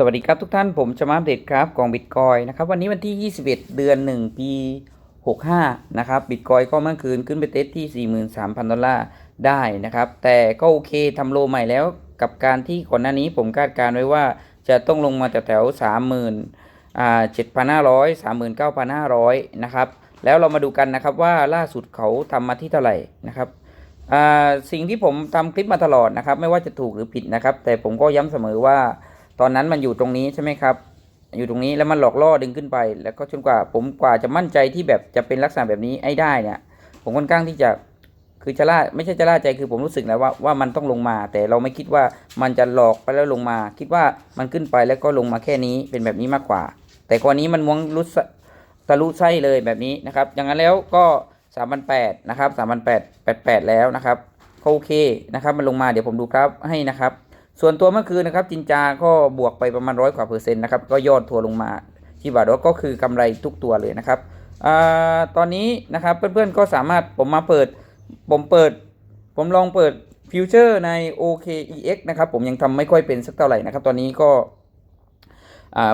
สวัสดีครับทุกท่านผมชมาอัปเดตครับกองบิตคอยนะครับวันนี้วันที่ 21 เดือน 1 ปี 65 นะครับบิตคอยก็เมื่อคืนขึ้นไปเทสที่ 43,000 ดอลลาร์ได้นะครับ แต่ก็โอเคทำโลใหม่แล้วกับการที่ก่อนหน้านี้ผมคาดการณ์ไว้ว่าจะต้องลงมาแถวๆ30,000อ่า7,500 39,500 นะครับ แล้วเรามาดูกันนะครับว่าล่าสุดเขาทำมาที่เท่าไหร่นะครับอ่าสิ่งที่ผมทำคลิปมาตลอดนะครับ ไม่ว่าจะถูกหรือผิดนะครับ แต่ผมก็ย้ำเสมอว่า ตอนนั้นมันอยู่ตรงนี้ใช่ไหมครับ อยู่ตรงนี้แล้วมันหลอกล่อดึงขึ้นไป แล้วก็จนกว่าผมกว่าจะมั่นใจที่แบบจะเป็นลักษณะแบบนี้ไอ้ได้เนี่ย ผมค่อนข้างที่จะคือจะล่าไม่ใช่จะล่าใจคือผมรู้สึกแล้วว่าว่ามันต้องลงมา แต่เราไม่คิดว่ามันจะหลอกไปแล้วลงมา คิดว่ามันขึ้นไปแล้วก็ลงมาแค่นี้เป็นแบบนี้มากกว่า แต่กรณีมันม้วนรุดทะลุไส้เลยแบบนี้นะครับ อย่างนั้นแล้วก็3 0 0 8นะครับ3 0 0 8 88 แล้วนะครับโอเคนะครับ มันลงมาเดี๋ยวผมดูกราฟให้นะครับ ส่วนตัวเมื่อคืนนะครับจินจาก็บวกไปประมาณร้อยกว่าเปอร์เซ็นต์นะครับก็ยอดทัวลงมาที่บาทก็คือกำไรทุกตัวเลยนะครับอตอนนี้นะครับเพื่อนๆก็สามารถผมมาเปิดผมเปิด ผมลองเปิดฟิวเจอร์ใน OKEX นะครับผมยังทำไม่ค่อยเป็นสักเท่าไหร่นะครับตอนนี้ก็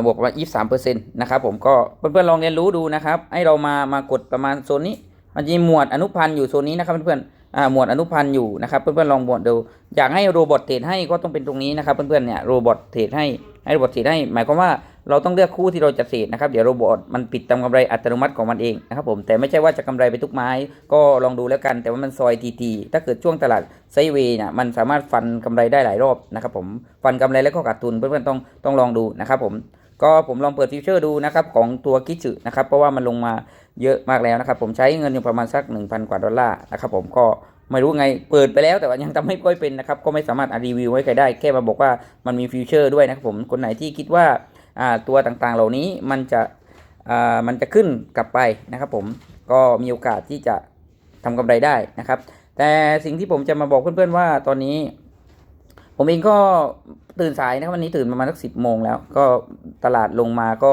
บวกประมาณ23%นะครับผมก็เพื่อนๆลองเรียนรู้ดูนะครับให้เรามามากดประมาณโซนนี้มันจะมีหมวดอนุพันธ์อยู่โซนนี้นะครับเพื่อนๆ หมวดอนุพันธ์อยู่นะครับเพื่อนๆลองบวดดู อยากให้โรบอทเทรดให้ก็ต้องเป็นตรงนี้นะครับเพื่อนๆเนี่ยโรบอทเทรดให้ให้โรบอทเทรดให้ หมายความว่าเราต้องเลือกคู่ที่เราจะเทรดนะครับเดี๋ยวโรบอทมันปิดตามกำไรอัตโนมัติของมันเองนะครับผมแต่ไม่ใช่ว่าจะกำไรไปทุกไม้ ก็ลองดูแล้วกัน แต่ว่ามันซอยทีทีถ้าเกิดช่วงตลาดไซเวย์เนี่ยมันสามารถฟันกำไรได้หลายรอบนะครับผมฟันกำไรแล้วก็ขาดทุนเพื่อนๆต้องต้องลองดูนะครับผม ก็ผมลองเปิดฟิวเจอร์ดูนะครับของตัวกิจึนะครับเพราะว่ามันลงมาเยอะมากแล้วนะครับผมใช้เงินอยู่ประมาณสัก 1,000 กว่าดอลลาร์นะครับผมก็ไม่รู้ไงเปิดไปแล้วแต่ว่ายังทำไม่ค่อยเป็นนะครับก็ไม่สามารถรีวิวไว้ใครได้แค่มาบอกว่ามันมีฟิวเจอร์ด้วยนะครับผมคนไหนที่คิดว่าอ่าตัวต่างๆเหล่านี้มันจะอ่ามันจะขึ้นกลับไปนะครับผมก็มีโอกาสที่จะทำกำไรได้นะครับ แต่สิ่งที่ผมจะมาบอกเพื่อนๆว่าตอนนี้ ผมเองก็ตื่นสายนะครับวันนี้ตื่นประมาณสักสิบโมงแล้ว ก็ ตลาดลงมาก็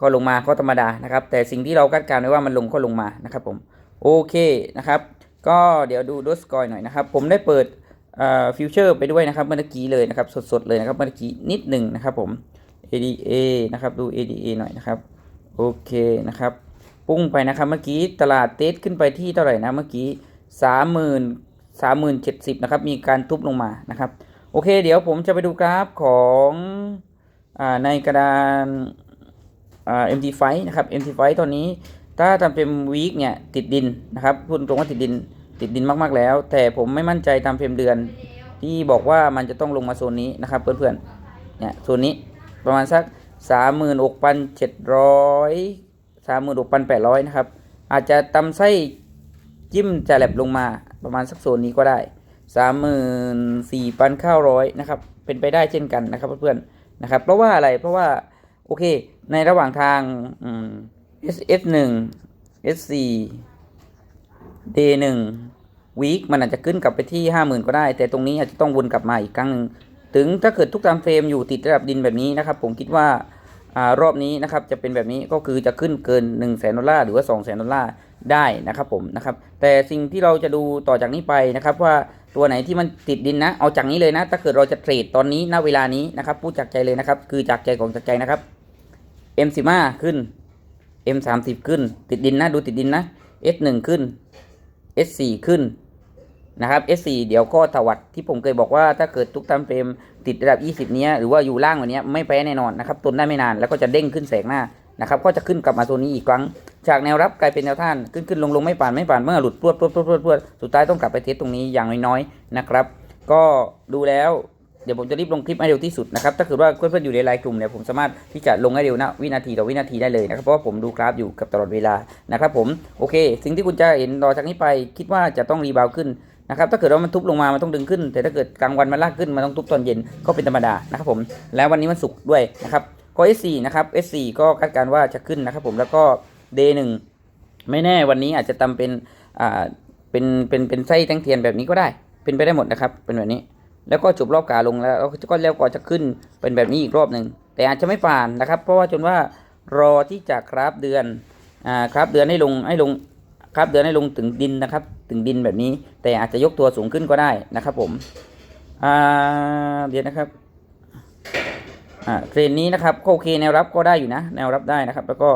ก็ลงมาก็ธรรมดานะครับ แต่สิ่งที่เราคาดการณ์ไว้ว่ามันลงก็ลงมานะครับผมโอเคนะครับ ก็เดี๋ยวดูดสกอยหน่อยนะครับ ผมได้เปิดฟิวเจอร์ไปด้วยนะครับเมื่อกี้เลยนะครับ สดๆเลยนะครับเมื่อกี้นิดหนึ่งนะครับผม ADA นะครับดู ADA หน่อยนะครับโอเคนะครับปุ้งไปนะครับเมื่อกี้ตลาดเทสขึ้นไปที่เท่าไหร่นะเมื่อกี้สามหมื่นสามหมื่นเจ็ดสิบนะครับมีการทุบลงมานะครับ โอเค เดี๋ยวผมจะไปดูกราฟของ ในกระดาน MT5 นะครับ MT5 ตอนนี้ถ้าทำเป็นวีคเนี่ยติดดินนะครับพูดตรงว่าติดดินติดดินมากๆแล้ว แต่ผมไม่มั่นใจตามเฟรมเดือน ที่บอกว่ามันจะต้องลงมาโซนนี้นะครับเพื่อนๆเนี่ยโซนนี้ประมาณสัก 36,700 36,800นะครับอาจจะตำไส้จิ้มจะแหลบลงมาประมาณสักโซนนี้ก็ได้สามหมื่นสี่พันเก้าร้อยนะครับเป็นไปได้เช่นกันนะครับเพื่อนๆ นะครับเพราะว่าอะไรเพราะว่าโอเคในระหว่างทาง S S หนึ่ง S สี่ Day หนึ่ง week มันอาจจะขึ้นกลับไปที่ห้าหมื่นก็ได้ แต่ตรงนี้อาจจะต้องวนกลับมาอีกครั้งหนึ่งถึงถ้าเกิดทุกตามเฟรมอยู่ติดระดับดินแบบนี้นะครับ ผมคิดว่าอารอบนี้นะครับจะเป็นแบบนี้ก็คือจะขึ้นเกิน1นึ่งแสนดอลลาร์หรือว่า2องแสนดอลลาร์ ได้นะครับผมนะครับ แต่สิ่งที่เราจะดูต่อจากนี้ไปนะครับ ว่าตัวไหนที่มันติดดินนะ เอาจากนี้เลยนะ ถ้าเกิดเราจะเทรดตอนนี้ณเวลานี้นะครับพูดจากใจเลยนะครับ คือจากใจของจากใจนะครับ M15 ขึ้น M30 ขึ้น ติดดินนะ ดูติดดินนะ S1 ขึ้น S4 ขึ้นนะครับ S4 เดี๋ยวก็ตวัดที่ผมเคยบอกว่าถ้าเกิดทุกตามเฟรมติดระดับ 20 เนี้ยหรือว่าอยู่ล่างกว่านี้ไม่แพ้แน่นอนนะครับทนได้ไม่นานแล้วก็จะเด้งขึ้นแสกหน้านะครับ ก็จะขึ้นกลับมาโซนนี้อีกครั้ง จากแนวรับกลายเป็นแนวท่านขึ้นขึ้นลงลงไม่ผ่านไม่ผ่านเมื่อหลุดพรวดพรวดพรวดพรวดพรวดสุดท้ายต้องกลับไปเทสตรงนี้อย่างน้อยๆนะครับ ก็ดูแล้วเดี๋ยวผมจะรีบลงคลิปให้เร็วที่สุดนะครับ ถ้าเกิดว่าเพื่อนๆอยู่ในไลน์กลุ่มเนี่ยผมสามารถที่จะลงให้เร็วนะวินาทีต่อวินาทีได้เลยนะครับ เพราะว่าผมดูกราฟอยู่กับตลอดเวลานะครับผมโอเค สิ่งที่คุณจะเห็นต่อจากนี้ไปคิดว่าจะต้องรีบาวขึ้นนะครับถ้าเกิดว่ามันทุบลงมา มันต้องดึงขึ้น แต่ถ้าเกิดกลางวันมันลากขึ้น มันต้องทุบตอนเย็นก็เป็นธรรมดานะครับผม แล้ววันนี้มันสุกด้วยนะครับก็ S4 นะครับ S4 ก็คาดการว่าจะขึ้นนะครับผมแล้วก็ Day1 ไม่แน่วันนี้อาจจะทำเป็นอ่าเป็นเป็นเป็นไส้แตงเทียนแบบนี้ก็ได้ เป็นไปได้หมดนะครับ เป็นแบบนี้ แล้วก็จบรอบกาลงแล้วก็แล้วก็จะขึ้นเป็นแบบนี้อีกรอบหนึ่งแต่อาจจะไม่ผ่านนะครับ เพราะว่าจนว่ารอที่จะคราฟเดือนอ่าคราฟเดือนให้ลงให้ลงคราฟเดือนให้ลงถึงดินนะครับ ถึงดินแบบนี้ แต่อาจจะยกตัวสูงขึ้นก็ได้นะครับ ผมอ่าเดี๋ยวนะครับอ่าเทรนนี้นะครับโอเคแนวรับก็ได้อยู่นะ แนวรับได้นะครับ แล้วก็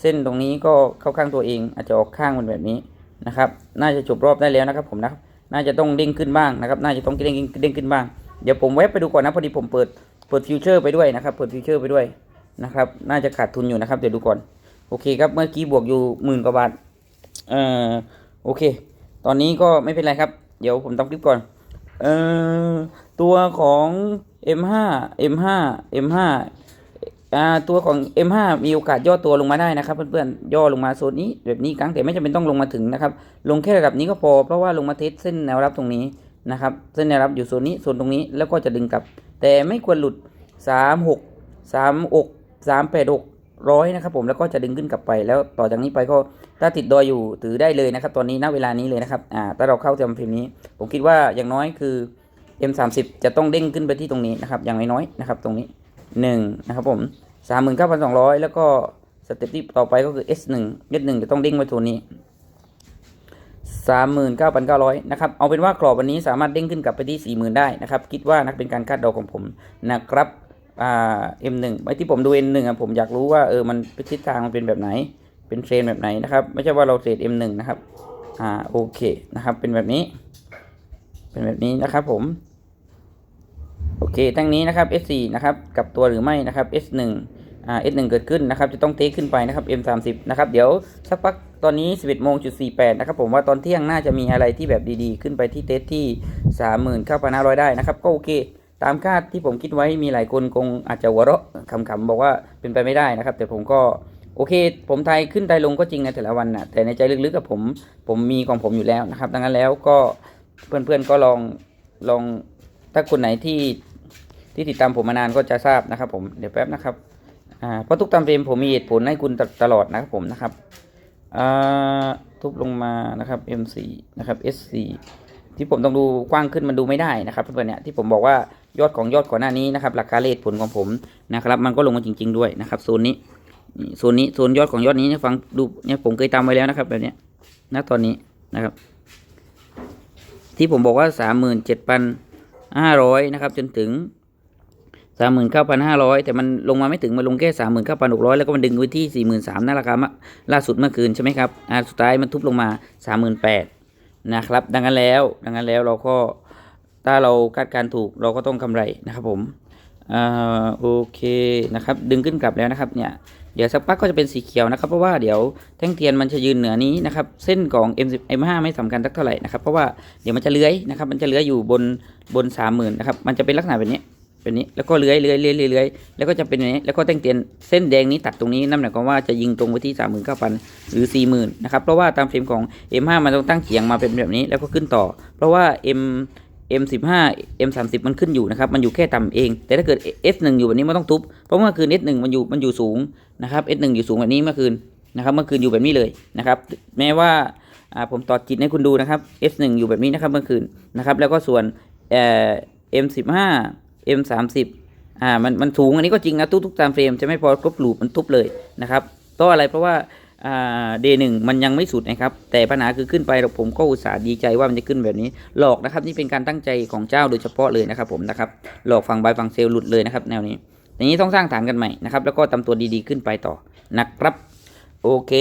เส้นตรงนี้ก็เข้าข้างตัวเองอาจจะออกข้างมันแบบนี้นะครับ น่าจะจบรอบได้แล้วนะครับ ผมนะครับ น่าจะต้องเด้งขึ้นบ้างนะครับ น่าจะต้องเด้งเด้งขึ้นบ้าง เดี๋ยวผมแวะไปดูก่อนนะพอดีผมเปิดเปิดฟิวเจอร์ไปด้วยนะครับ เปิดฟิวเจอร์ไปด้วยนะครับ น่าจะขาดทุนอยู่นะครับ เดี๋ยวดูก่อน โอเคครับ เมื่อกี้บวกอยู่หมื่นกว่าบาท เอ่อ โอเค ตอนนี้ก็ไม่เป็นไรครับ เดี๋ยวผมต้องคลิปก่อน เอ่อ ตัวของ M5 M5 M5 อ่า ตัวของ M5 มีโอกาสย่อตัวลงมาได้นะครับเพื่อนๆย่อลงมาโซนนี้แบบนี้ครั้งแต่ไม่จำเป็นต้องลงมาถึงนะครับ ลงแค่ระดับนี้ก็พอ เพราะว่าลงมาเทสเส้นแนวรับตรงนี้นะครับ เส้นแนวรับอยู่โซนนี้โซนตรงนี้แล้วก็จะดึงกลับ แต่ไม่ควรหลุด 3 6 3อก3 8 6ร้อยนะครับผมแล้วก็จะดึงขึ้นกลับไป แล้วต่อจากนี้ไปก็ถ้าติดดอยอยู่ถือได้เลยนะครับ ตอนนี้ณเวลานี้เลยนะครับอ่าถ้าเราเข้าจำพิมพ์นี้ ผมคิดว่าอย่างน้อยคือ M30 จะต้องเด้งขึ้นไปที่ตรงนี้นะครับอย่างน้อยๆนะครับตรงนี้ 1นะครับผม39,200 แล้วก็สเต็ปที่ต่อไปก็คือ S1 S1 จะต้องเด้งไปตัวนี้ 39,900 นะครับ เอาเป็นว่ากรอบวันนี้สามารถเด้งขึ้นกลับไปที่ 40,000 ได้นะครับ คิดว่านักเป็นการคาดเดาของผมนะครับอ่า M1 ไว้ที่ผมดู N1 อะผมอยากรู้ว่าเออมันทิศทางมันเป็นแบบไหน เป็นเทรนแบบไหนนะครับ ไม่ใช่ว่าเราเทรด M1 นะครับ อ่า โอเคนะครับ เป็นแบบนี้ เป็นแบบนี้นะครับผม เคทั้งนี้นะครับ S4 นะครับกับตัวหรือไม่นะครับ S1 อ่า S1 เกิดขึ้นนะครับจะต้องเทคขึ้นไปนะครับ M30 นะครับเดี๋ยวสักพักตอนนี้ 11โมงจุด48นะครับผมว่าตอนเที่ยงน่าจะมีอะไรที่แบบดีๆ ขึ้นไปที่เทสที่ 39,500 ได้นะครับก็โอเคตามคาดที่ผมคิดไว้มีหลายคนคงอาจจะหัวเราะขำๆบอกว่าเป็นไปไม่ได้นะครับ แต่ผมก็โอเค ผมไทยขึ้นไทยลงก็จริงในแต่ละวันนะแต่ในใจลึกๆกับผมผมมีของผมอยู่แล้วนะครับ ดังนั้นแล้วก็เพื่อนๆก็ลองลองถ้าคนไหนที่ ที่ติดตามผมมานานก็จะทราบนะครับ ผมเดี๋ยวแป๊บนะครับเพราะทุกตามเฟรมผมมีเหตุผลให้คุณตตลอดนะครับผมนะครับทุบลงมานะครับ M4 นะครับ S4 ที่ผมต้องดูกว้างขึ้นมันดูไม่ได้นะครับเพื่อนๆเนี่ยที่ผมบอกว่ายอดของยอดก่อนหน้านี้นะครับหลักการเลทผลของผมนะครับมันก็ลงมาจริง ๆด้วยนะครับโซนนี้โซนนี้โซนยอดของยอดนี้เนี่ยฟังดูเนี่ยผมเคยตามไว้แล้วนะครับแบบนี้ณตอนนี้นะครับ ที่ผมบอกว่าสามหมื่นเจ็ดพันห้าร้อยนะครับจนถึง สามหมื่นเก้าพันห้าร้อยแต่มันลงมาไม่ถึง มันลงแค่สามหมื่นเก้าพันหกร้อยแล้วก็มันดึงไว้ที่สี่หมื่นสามนั่นราคามาล่าสุดเมื่อคืนใช่ไหมครับอ่าสุดท้ายมันทุบลงมาสามหมื่นแปดนะครับ ดังนั้นแล้ว ดังนั้นแล้วเราก็ถ้าเราคาดการณ์ถูกเราก็ต้องกำไรนะครับผมอ่าโอเคนะครับ ดึงขึ้นกลับแล้วนะครับเนี่ยเดี๋ยวสักพักก็จะเป็นสีเขียวนะครับ เพราะว่าเดี๋ยวแท่งเทียนมันจะยืนเหนือนี้นะครับเส้นของ M10 M5 ไม่สำคัญสักเท่าไหร่นะครับเพราะว่าเดี๋ยวมันจะเลื้อยนะครับมันจะเลื้อยอยู่บนบนสามหมื่นนะครับมันจะเป็นลักษณะแบบนี้ แบบนี้แล้วก็เลื้อยเลื้อยเลื้อยเลื้อยเลื้อยแล้วก็จะเป็นอย่างนี้แล้วก็แท่งเตียนเส้นแดงนี้ตัดตรงนี้นั่นหมายความว่าจะยิงตรงไปที่สามหมื่นเก้าพันหรือสี่หมื่นนะครับเพราะว่าตามเฟรมของ M5 มันต้องตั้งเฉียงมาเป็นแบบนี้แล้วก็ขึ้นต่อ เพราะว่า M M15 M30 มันขึ้นอยู่นะครับ มันอยู่แค่ต่ำเอง แต่ถ้าเกิด S1 อยู่แบบนี้มันต้องทุบ เพราะเมื่อคืน S1 มันอยู่ มันอยู่สูงนะครับ S1 อยู่สูงแบบนี้เมื่อคืนนะครับ เมื่อคืนอยู่แบบนี้เลยนะครับ แม้ว่าอ่าผมต่อจิตให้คุณดูนะครับ S1 อยู่แบบนี้นะครับเมื่อคืนนะครับ แล้วก็ส่วนเอ่อ M15 M 3 0อ่ามันมันสูงอันนี้ก็จริงนะทุกทุกๆตามเฟรมจะไม่พอครบลูปมันทุบเลยนะครับเพราะอะไรเพราะว่าอ่าเดหนึ่งมันยังไม่สุดนะครับ แต่ปัญหาคือขึ้นไปเราผมก็อุตส่าห์ดีใจว่ามันจะขึ้นแบบนี้ หลอกนะครับ นี่เป็นการตั้งใจของเจ้าโดยเฉพาะเลยนะครับผมนะครับ หลอกฝั่งบายฝั่งเซลล์หลุดเลยนะครับ แนวนี้อย่างนี้ต้องสร้างฐานกันใหม่นะครับ แล้วก็ตำตัวดีๆขึ้นไปต่อนะครับ โอเค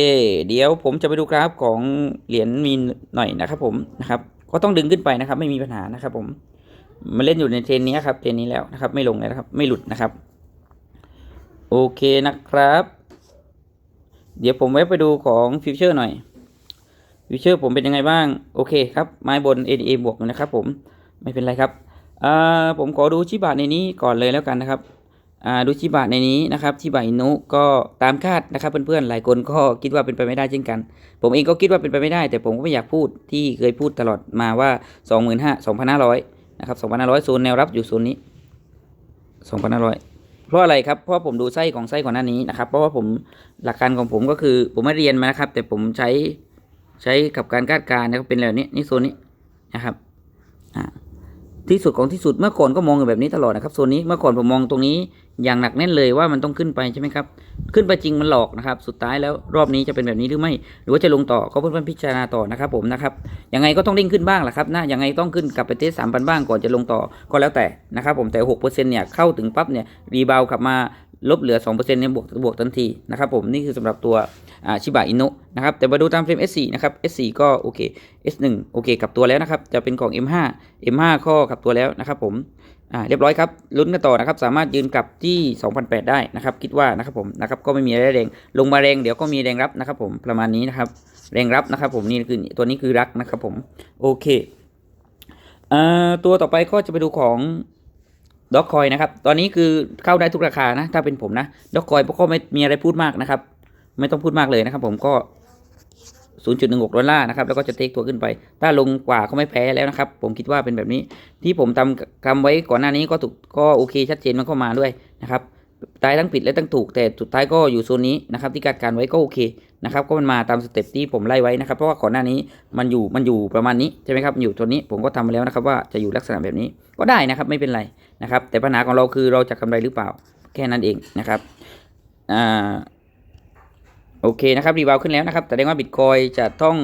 เดี๋ยวผมจะไปดูกราฟของเหรียญมีนหน่อยนะครับผมนะครับ ก็ต้องดึงขึ้นไปนะครับ ไม่มีปัญหานะครับผม มันเล่นอยู่ในเทรนนี้ครับเทรนนี้แล้วนะครับ ไม่ลงเลยนะครับ ไม่หลุดนะครับ โอเคนะครับ เดี๋ยวผมไว้ไปดูของฟิวเจอร์หน่อยฟิวเจอร์ผมเป็นยังไงบ้าง โอเคครับไม้บน ADA บวกอยู่นะครับ ผมไม่เป็นไรครับอ่าผมขอดูชิบะในนี้ก่อนเลยแล้วกันนะครับอ่าดูชิบะในนี้นะครับชิบะอินุก็ตามคาดนะครับเพื่อนๆหลายคนก็คิดว่าเป็นไปไม่ได้เช่นกัน ผมเองก็คิดว่าเป็นไปไม่ได้ แต่ผมก็ไม่อยากพูดที่เคยพูดตลอดมาว่า 25,000 2,500 นะครับ2,500โซนแนวรับอยู่โซนนี้2,500เพราะอะไรครับเพราะผมดูไส้ของไส้ก่อนหน้านี้นะครับ เพราะว่าผมหลักการของผมก็คือผมไม่เรียนมานะครับ แต่ผมใช้ใช้กับการคาดการณ์นะครับเป็นแบบนี้นี่โซนนี้นะครับอ่า ที่สุดของที่สุดเมื่อก่อนก็มองอยู่แบบนี้ตลอดนะครับโซนนี้เมื่อก่อนผมมองตรงนี้อย่างหนักแน่นเลยว่ามันต้องขึ้นไปใช่ไหมครับขึ้นไปจริงมันหลอกนะครับ สุดท้ายแล้วรอบนี้จะเป็นแบบนี้หรือไม่ หรือว่าจะลงต่อก็เพื่อนๆพิจารณาต่อนะครับผมนะครับยังไงก็ต้องเด้งขึ้นบ้างแหละครับนะยังไงต้องขึ้นกลับไปเทสสามพันบ้างก่อนจะลงต่อก็แล้วแต่นะครับผมแต่หกเปอร์เซ็นต์เนี่ยเข้าถึงปั๊บเนี่ยรีบาวกลับมา ลบเหลือสองเนี่ยบวกบวกทันทีนะครับผมนี่คือสำหรับตัวชิบะอินุนะครับแต่มาดูตามเฟรม S4 นะครับ S4 ก็โอเค S1 โอเคกลับตัวแล้วนะครับจะเป็นของ M5 M5 ข้อกลับตัวแล้วนะครับผมอ่าเรียบร้อยครับลุ้นกันต่อนะครับสามารถยืนกลับที่ 2008 ได้นะครับคิดว่านะครับผมนะครับก็ไม่มีอะไรแรงลงมาแรงเดี๋ยวก็มีแรงรับนะครับผมประมาณนี้นะครับแรงรับนะครับผมนี่คือตัวนี้คือรักนะครับผมโอเคอ่าตัวต่อไปก็จะไปดูของ ด็อกคอยนะครับ ตอนนี้คือเข้าได้ทุกราคานะ ถ้าเป็นผมนะด็อกคอยก็ไม่มีอะไรพูดมากนะครับ ไม่ต้องพูดมากเลยนะครับ ผมก็ 0.16ดอลลาร์นะครับ แล้วก็จะเทคตัวขึ้นไป ถ้าลงกว่าก็ไม่แพ้แล้วนะครับ ผมคิดว่าเป็นแบบนี้ ที่ผมทำทำไว้ก่อนหน้านี้ก็ถูกก็โอเคชัดเจนมันเข้ามาด้วยนะครับ ตายทั้งผิดและทั้งถูก แต่สุดท้ายก็อยู่โซนนี้นะครับที่คาดการไว้ก็โอเคนะครับก็มันมาตามสเต็ปที่ผมไล่ไว้นะครับเพราะว่าก่อนหน้านี้มันอยู่มันอยู่ประมาณนี้ใช่ไหมครับอยู่ตัวนี้ผมก็ทำมาแล้วนะครับว่าจะอยู่ลักษณะแบบนี้ก็ได้นะครับไม่เป็นไรนะครับแต่ปัญหาของเราคือเราจะกำไรหรือเปล่าแค่นั้นเองนะครับอ่าโอเคนะครับรีบาวขึ้นแล้วนะครับแสดงว่าบิตคอยจะต้อง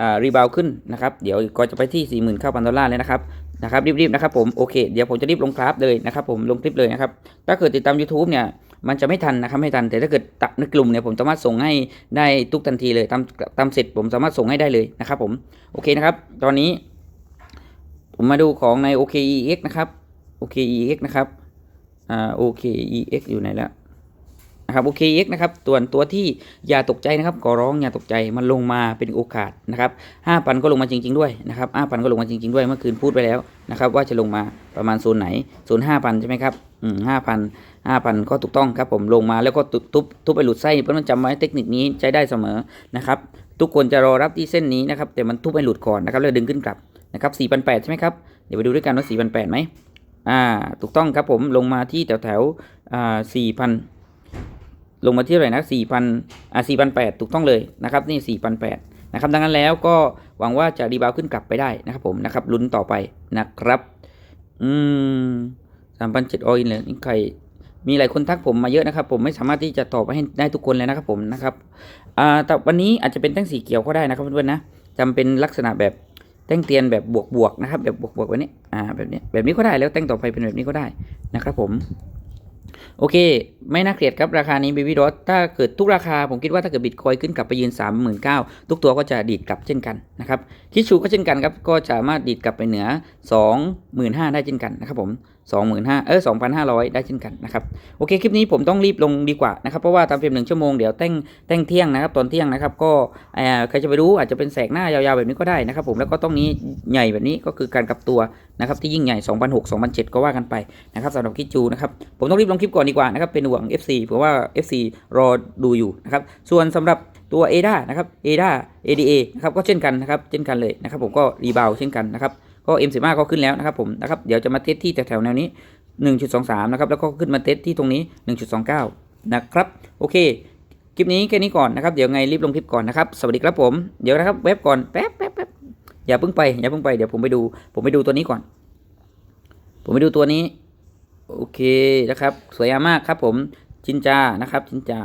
อรีบาวขึ้นนะครับเดี๋ยวก็จะไปที่ 49,000 ดอลลาร์เลยนะครับ นะครับรีบๆนะครับผมโอเคเดี๋ยวผมจะรีบลงกราฟเลยนะครับผมลงคลิปเลยนะครับถ้าเกิดติดตาม YouTube เนี่ยมันจะไม่ทันนะครับไม่ทันแต่ถ้าเกิดตัดในกลุ่มเนี่ยผมสามารถส่งให้ได้ทุกทันทีเลยทำทำเสร็จผมสามารถส่งให้ได้เลยนะครับผมโอเคนะครับ ตอนนี้ผมมาดูของใน OKEX นะครับ OKEX นะครับอ่า OKEX อยู่ไหนแล้ว นะครับ OKEX นะครับตัวตัวที่อย่าตกใจนะครับขอร้องอย่าตกใจมันลงมาเป็นโอกาสนะครับห้าพันก็ลงมาจริง ๆด้วยนะครับห้าพันก็ลงมาจริง ๆด้วยเมื่อคืนพูดไปแล้วนะครับว่าจะลงมาประมาณโซนไหนโซนห้าพันใช่ไหมครับอืมห้าพันห้าพันก็ถูกต้องครับผมลงมาแล้วก็ทุบทุบไปหลุดไส้เพราะมันจำไว้เทคนิคนี้ใช้ได้เสมอนะครับทุกคนจะรอรับที่เส้นนี้นะครับแต่มันทุบไปหลุดก่อนนะครับแล้วดึงขึ้นกลับนะครับสี่พันแปดใช่ไหมครับเดี๋ยวไปดูด้วยกันว่าสี่พันแปดไหมอ่าถูกต้องครับผมลงมาที่แถวแถวอ่าสี่พัน ลงมาที่เท่าไหร่นะสี่พันอ่าสี่พันแปดถูกต้องเลยนะครับนี่สี่พันแปดนะครับดังนั้นแล้วก็หวังว่าจะรีบาวขึ้นกลับไปได้นะครับผมนะครับลุ้นต่อไปนะครับอืมสามพันเจ็ดออินเลยนี่ใครมีหลายคนทักผมมาเยอะนะครับ ผมไม่สามารถที่จะตอบให้ได้ทุกคนเลยนะครับผมนะครับอ่าแต่วันนี้อาจจะเป็นแท่งสีเขียวก็ได้นะครับเพื่อนๆนะจำเป็นลักษณะแบบแท่งเตียนแบบบวกๆนะครับแบบบวกๆแบบนี้อ่าแบบนี้แบบนี้ก็ได้แล้วแท่งต่อไปเป็นแบบนี้ก็ได้นะครับผม โอเค ไม่น่าเกลียดครับราคานี้บีบีดอทถ้าเกิดทุกราคา ผมคิดว่าถ้าเกิดบิตคอยขึ้นกลับไปยืน 39,000ทุกตัวก็จะดีดกลับเช่นกันนะครับคิชูก็เช่นกันครับก็สามารถดีดกลับไปเหนือ 25,000 ได้เช่นกันนะครับผม 25,000เออ2,500 ได้เช่นกันนะครับโอเคคลิปนี้ผมต้องรีบลงดีกว่านะครับเพราะว่าทำเพียงหนึ่งชั่วโมงเดี๋ยวแต่งแต่งเที่ยงนะครับตอนเที่ยงนะครับก็อ่าใครจะไปรู้อาจจะเป็นแสกหน้ายาวๆแบบนี้ก็ได้นะครับผมแล้วก็ต้องนี้ใหญ่แบบนี้ก็คือการกลับตัวนะครับที่ยิ่งใหญ่2,600 2,700ก็ว่ากันไปนะครับสำหรับคิดจูนะครับผมต้องรีบลงคลิปก่อนดีกว่านะครับเป็นห่วง FC เพราะว่า FC รอดูอยู่นะครับส่วนสำหรับตัว ADA นะครับ ADA ADA นะครับก็เช่นกันนะครับเช่นกันเลยนะครับผมก็รีบาวเช่นกันนะครับ ก็ M15 ก็ขึ้นแล้วนะครับผมนะครับเดี๋ยวจะมาเทสที่แถวๆแนวนี้ 1.23 นะครับแล้วก็ขึ้นมาเทสที่ตรงนี้ 1.29 นะครับโอเคคลิปนี้แค่นี้ก่อนนะครับเดี๋ยวไงรีบลงคลิปก่อนนะครับสวัสดีครับผมเดี๋ยวนะครับเว็บก่อนแป๊บแป๊บแป๊บอย่าเพิ่งไปอย่าเพิ่งไปเดี๋ยวผมไปดู ผมไปดูตัวนี้ก่อน ผมไปดูตัวนี้ โอเคนะครับ สวยงามมากครับ ผมจินจานะครับจินจา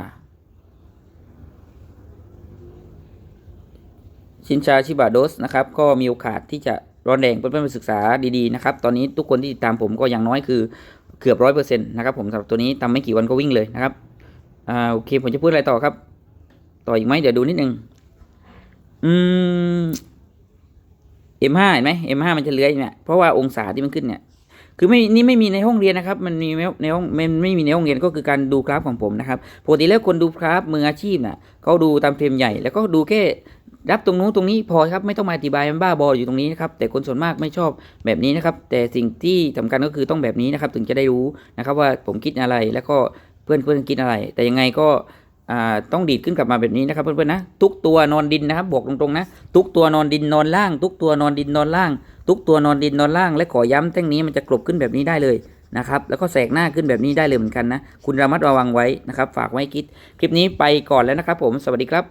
ชินชาชิบะโดสนะครับ ก็มีโอกาสที่จะ ร้อนแรงเพื่อนๆไปศึกษาดีๆนะครับตอนนี้ทุกคนที่ติดตามผมก็อย่างน้อยคือเกือบร้อยเปอร์เซ็นต์นะครับผมสำหรับตัวนี้ทำไม่กี่วันก็วิ่งเลยนะครับอ่าโอเคผมจะพูดอะไรต่อครับ ต่ออีกไหมเดี๋ยวดูนิดนึงอืม M5 เห็นไหม M5 มันจะเลื้อยเนี่ยเพราะว่าองศาที่มันขึ้นเนี่ยคือไม่นี่ไม่มีในห้องเรียนนะครับ มันมีในห้องมันไม่มีในห้องเรียนก็คือการดูกราฟของผมนะครับปกติแล้วคนดูกราฟมืออาชีพน่ะเขาดูตามเฟรมใหญ่แล้วก็ดูแค่ รับตรงนู้นตรงนี้พอครับไม่ต้องมาอธิบายมันบ้าบออยู่ตรงนี้นะครับแต่คนส่วนมากไม่ชอบแบบนี้นะครับ แต่สิ่งที่สำคัญก็คือต้องแบบนี้นะครับ ถึงจะได้รู้นะครับว่าผมคิดอะไรแล้วก็เพื่อนเพื่อนคิดอะไร แต่ยังไงก็ต้องดีดขึ้นกลับมาแบบนี้นะครับเพื่อนๆนะทุกตัวนอนดินนะครับบอกตรงๆนะทุกตัวนอนดินนอนล่าง ทุกตัวนอนดินนอนล่าง ทุกตัวนอนดินนอนล่าง และขอย้ำแท่งนี้มันจะกลบขึ้นแบบนี้ได้เลยนะครับแล้วก็แสกหน้าขึ้นแบบนี้ได้เลยเหมือนกันนะ คุณระมัดระวังไว้นะครับ ฝากไว้คิด คลิปนี้ไปก่อนแล้วนะครับผมสวัสดีครับ